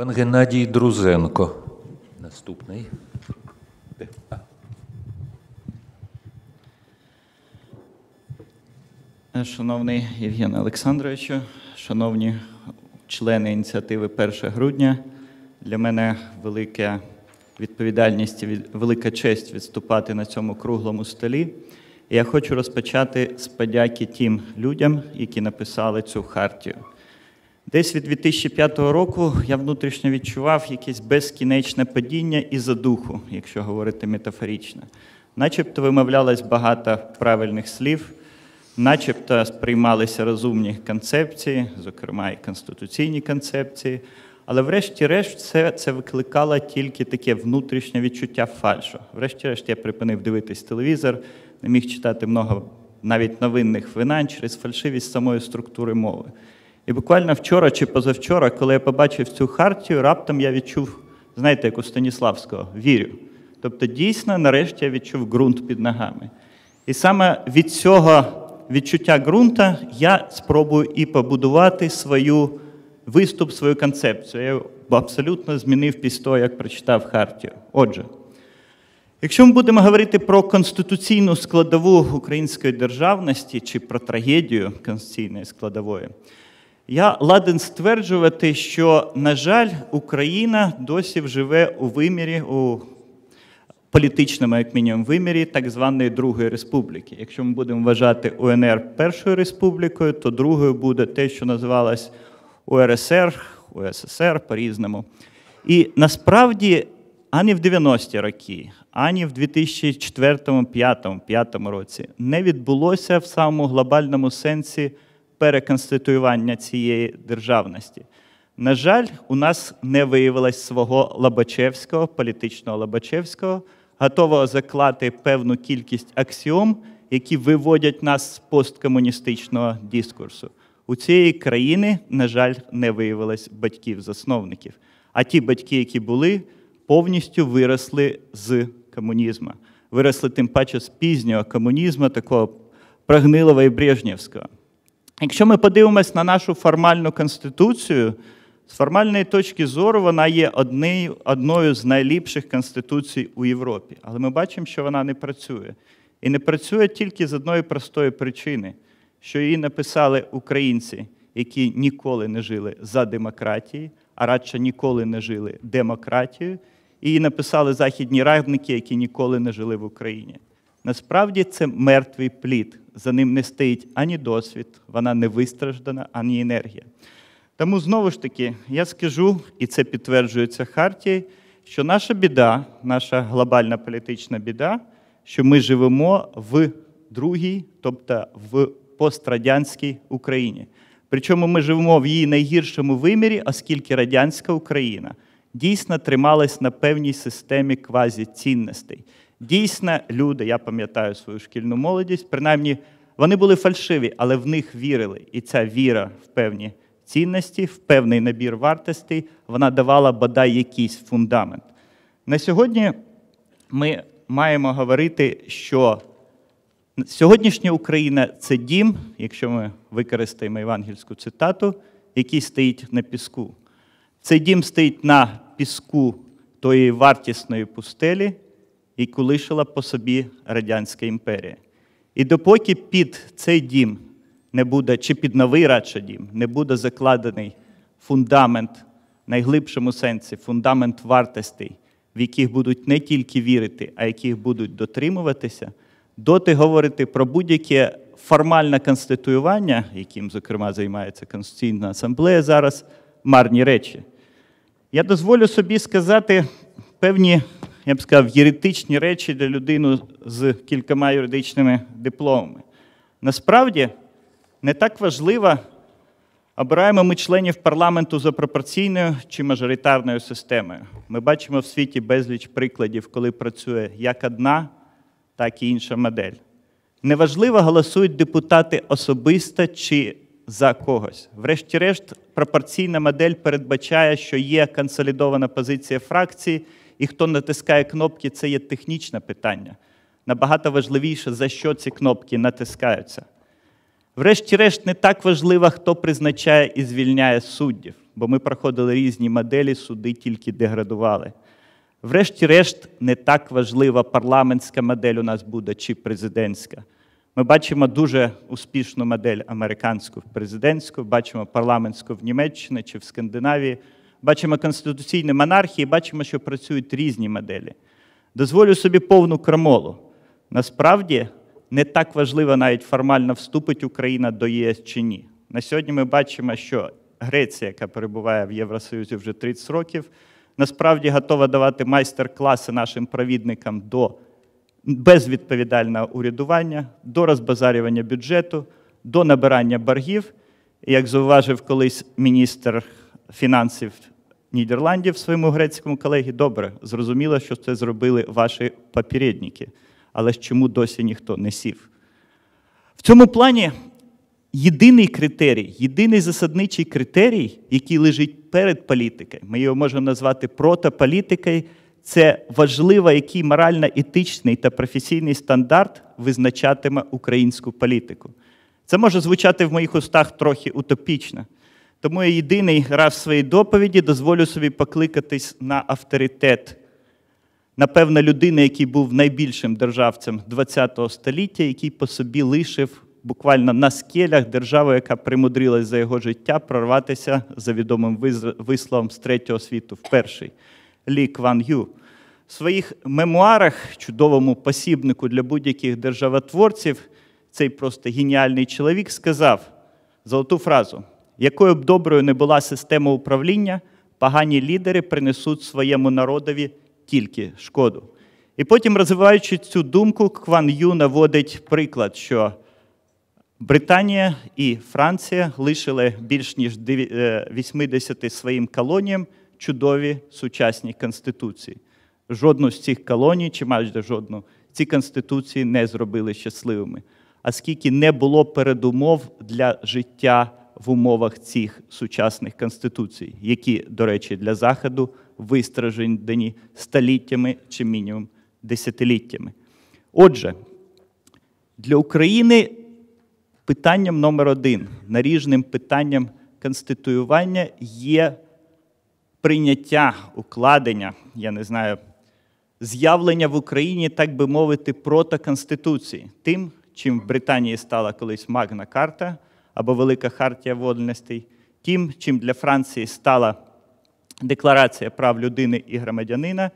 Пан Геннадій Друзенко. Наступний. Шановний Євген Олександровичу, шановні члени ініціативи 1 грудня, для мене велика відповідальність і велика честь відступати на цьому круглому столі. Я хочу розпочати з подяки тим людям, які написали цю хартію. Десь від 2005 року я внутрішньо відчував якесь безкінечне падіння із-за духу, якщо говорити метафорично. Начебто вимовлялось багато правильних слів, начебто сприймалися розумні концепції, зокрема і конституційні концепції, але врешті-решт все це викликало тільки таке внутрішнє відчуття фальшу. Врешті-решт я припинив дивитись телевізор, не міг читати много навіть новинних видань через фальшивість самої структури мови. І буквально вчора чи позавчора, коли я побачив цю хартію, раптом я відчув, знаєте, як у Станіславського, вірю. Тобто, дійсно, нарешті я відчув ґрунт під ногами. І саме від цього відчуття ґрунта я спробую і побудувати свою виступ, свою концепцію. Я абсолютно змінив після того, як прочитав хартію. Отже, Якщо ми будемо говорити про конституційну складову української державності чи про трагедію конституційної складової, я ладен стверджувати, що, на жаль, Україна досі живе у вимірі, у політичному, як мінімум, вимірі так званої Другої республіки. Якщо ми будемо вважати УНР першою республікою, то другою буде те, що називалось УРСР, УССР по-різному. І насправді ані в 90-ті роки, ані в 2004-2005 році не відбулося в самому глобальному сенсі переконституювання цієї державності. На жаль, у нас не виявилось свого Лобачевського, політичного Лобачевського, готового заклати певну кількість аксіом, які виводять нас з посткомуністичного дискурсу. У цієї країни, на жаль, не виявилось батьків-засновників. А ті батьки, які були, повністю виросли з комунізму. Виросли тим паче з пізнього комунізму, такого прогнилого і брежнєвського. Якщо ми подивимось на нашу формальну конституцію, з формальної точки зору вона є однією, одною з найліпших конституцій у Європі. Але ми бачимо, що вона не працює. І не працює тільки з одної простої причини, що її написали українці, які ніколи не жили за демократії, а радше ніколи не жили демократією, і її написали західні радники, які ніколи не жили в Україні. Насправді це мертвий плід. За ним не стоїть ані досвід, вона не вистраждана, ані енергія. Тому знову ж таки я скажу, і це підтверджується Хартією, що наша біда, наша глобальна політична біда, що ми живемо в другій, тобто в пострадянській Україні. Причому ми живемо в її найгіршому вимірі, оскільки радянська Україна дійсно трималась на певній системі квазіцінностей. Дійсно, люди, я пам'ятаю свою шкільну молодість, принаймні вони були фальшиві, але в них вірили. І ця віра в певні цінності, в певний набір вартостей, вона давала бодай якийсь фундамент. На сьогодні ми маємо говорити, що сьогоднішня Україна це дім, якщо ми використаємо євангельську цитату, який стоїть на піску. Цей дім стоїть на піску тої вартісної пустелі, яку лишила по собі Радянська імперія. І допоки під цей дім не буде, чи під новий радше дім, не буде закладений фундамент, в найглибшому сенсі, фундамент вартостей, в яких будуть не тільки вірити, а яких будуть дотримуватися, доти говорити про будь-яке формальне конституювання, яким, зокрема, займається Конституційна асамблея зараз, марні речі. Я дозволю собі сказати певні, я б сказав, єретичні речі для людини з кількома юридичними дипломами. Насправді, не так важливо, обираємо ми членів парламенту за пропорційною чи мажоритарною системою. Ми бачимо в світі безліч прикладів, коли працює як одна, так і інша модель. Неважливо, голосують депутати особисто чи за когось. Врешті-решт, пропорційна модель передбачає, що є консолідована позиція фракції, і хто натискає кнопки, це є технічне питання. Набагато важливіше, за що ці кнопки натискаються. Врешті-решт, не так важливо, хто призначає і звільняє суддів, бо ми проходили різні моделі, суди тільки деградували. Врешті-решт, не так важлива парламентська модель у нас буде чи президентська. Ми бачимо дуже успішну модель американську президентську, бачимо парламентську в Німеччині чи в Скандинавії, бачимо конституційні монархії, бачимо, що працюють різні моделі. Дозволю собі повну крамолу. Насправді не так важливо навіть формально вступить Україна до ЄС чи ні. На сьогодні ми бачимо, що Греція, яка перебуває в Євросоюзі вже 30 років, насправді готова давати майстер-класи нашим провідникам до безвідповідального урядування, до розбазарювання бюджету, до набирання боргів. Як зауважив колись міністр фінансів Нідерландів своєму грецькому колегі, добре, зрозуміло, що це зробили ваші попередники. Але ж чому досі ніхто не сів? В цьому плані єдиний критерій, єдиний засадничий критерій, який лежить перед політикою, ми його можемо назвати протополітикою, це важливо, який морально-етичний та професійний стандарт визначатиме українську політику. Це може звучати в моїх устах трохи утопічно. Тому я єдиний раз в своїй доповіді дозволю собі покликатись на авторитет, напевно, людини, який був найбільшим державцем ХХ століття, який по собі лишив буквально на скелях державу, яка примудрилась за його життя прорватися за відомим висловом з третього світу в перший. Лі Кван Ю. В своїх мемуарах, чудовому посібнику для будь-яких державотворців, цей просто геніальний чоловік сказав золоту фразу: якою б доброю не була система управління, погані лідери принесуть своєму народові тільки шкоду. І потім, розвиваючи цю думку, Кван Ю наводить приклад, що Британія і Франція лишили більш ніж 80 е, своїм колоніям чудові сучасні конституції. Жодну з цих колоній, чи майже жодну, ці конституції не зробили щасливими, оскільки не було передумов для життя в умовах цих сучасних конституцій, які, до речі, для Заходу вистражені століттями чи мінімум десятиліттями. Отже, для України питанням номер один, наріжним питанням конституювання є прийняття, укладення, я не знаю, з'явлення в Україні, так би мовити, протоконституції. Тим, чим в Британії стала колись Магна Карта або Велика Хартія Вольностей, тим, чим для Франції стала Декларація прав людини і громадянина,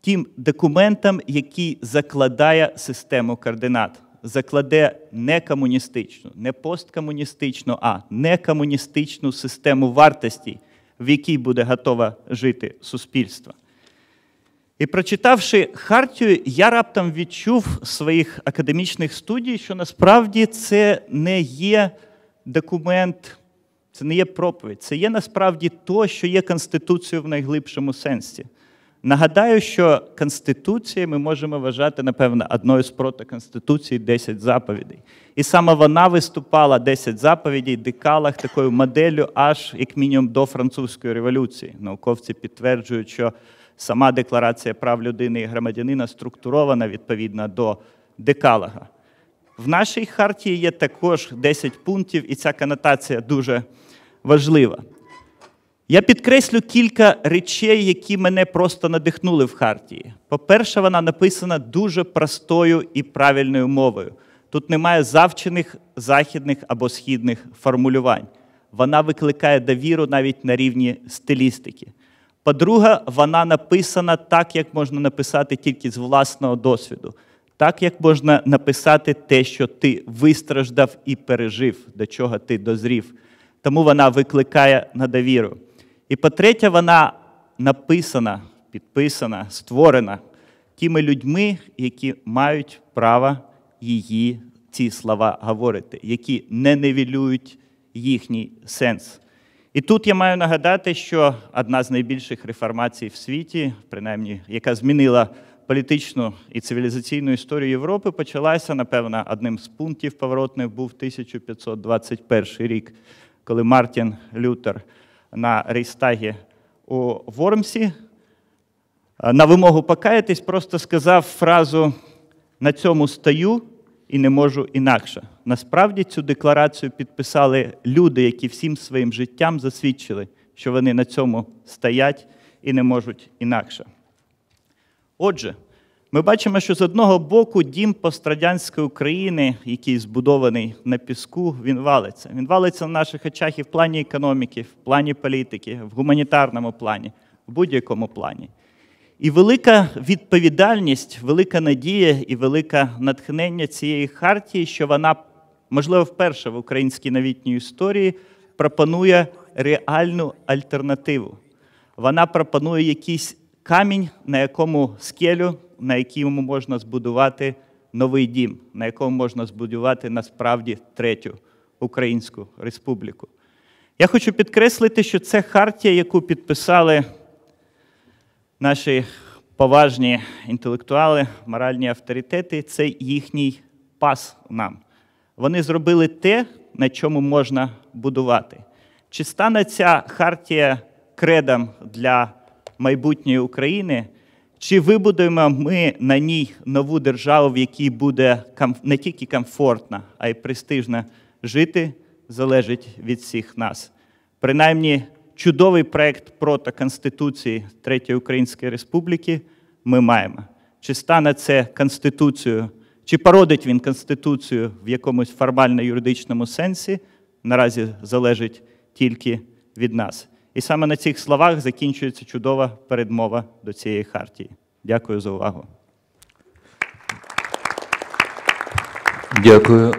тим документом, який закладає систему координат, закладе не комуністичну, не посткомуністичну, а не комуністичну систему вартостей, в якій буде готове жити суспільство. І прочитавши Хартію, я раптом відчув своїх академічних студій, що насправді це не є документ, це не є проповідь, це є насправді то, що є Конституцією в найглибшому сенсі. Нагадаю, що Конституція ми можемо вважати, напевно, одною з протоконституцій 10 заповідей. І саме вона виступала 10 заповідей, декалах такою моделлю, аж як мінімум до французької революції. Науковці підтверджують, що сама декларація прав людини і громадянина структурована відповідно до декалага. В нашій хартії є також 10 пунктів, і ця конотація дуже важлива. Я підкреслю кілька речей, які мене просто надихнули в Хартії. По-перше, вона написана дуже простою і правильною мовою. Тут немає завчених західних або східних формулювань. Вона викликає довіру навіть на рівні стилістики. По-друге, вона написана так, як можна написати тільки з власного досвіду, так як можна написати те, що ти вистраждав і пережив, до чого ти дозрів. Тому вона викликає на довіру. І по-третє, вона написана, підписана, створена тими людьми, які мають право її, ці слова говорити, які не невілюють їхній сенс. І тут я маю нагадати, що одна з найбільших реформацій в світі, принаймні, яка змінила політичну і цивілізаційну історію Європи, почалася, напевно, одним з пунктів поворотних був 1521 рік, коли Мартін Лютер на Рейстагі у Вормсі, на вимогу покаятись, просто сказав фразу на цьому стою і не можу інакше. Насправді цю декларацію підписали люди, які всім своїм життям засвідчили, що вони на цьому стоять і не можуть інакше. Отже, ми бачимо, що з одного боку дім пострадянської України, який збудований на піску, він валиться. Він валиться в наших очах і в плані економіки, в плані політики, в гуманітарному плані, в будь-якому плані. І велика відповідальність, велика надія і велике натхнення цієї хартії, що вона, можливо, вперше в українській новітній історії пропонує реальну альтернативу. Вона пропонує якийсь камінь, на якому скелю, на якому можна збудувати новий дім, на якому можна збудувати насправді третю Українську республіку. Я хочу підкреслити, що це хартія, яку підписали наші поважні інтелектуали, моральні авторитети, це їхній пас нам. Вони зробили те, на чому можна будувати. Чи стане ця хартія кредом для майбутньої України? Чи вибудуємо ми на ній нову державу, в якій буде не тільки комфортно, а й престижно жити, залежить від всіх нас. Принаймні, чудовий проект проти Конституції Третьої Української Республіки ми маємо. Чи стане це Конституцією, чи породить він Конституцію в якомусь формально-юридичному сенсі, наразі залежить тільки від нас. І саме на цих словах закінчується чудова передмова до цієї хартії. Дякую за увагу. Дякую.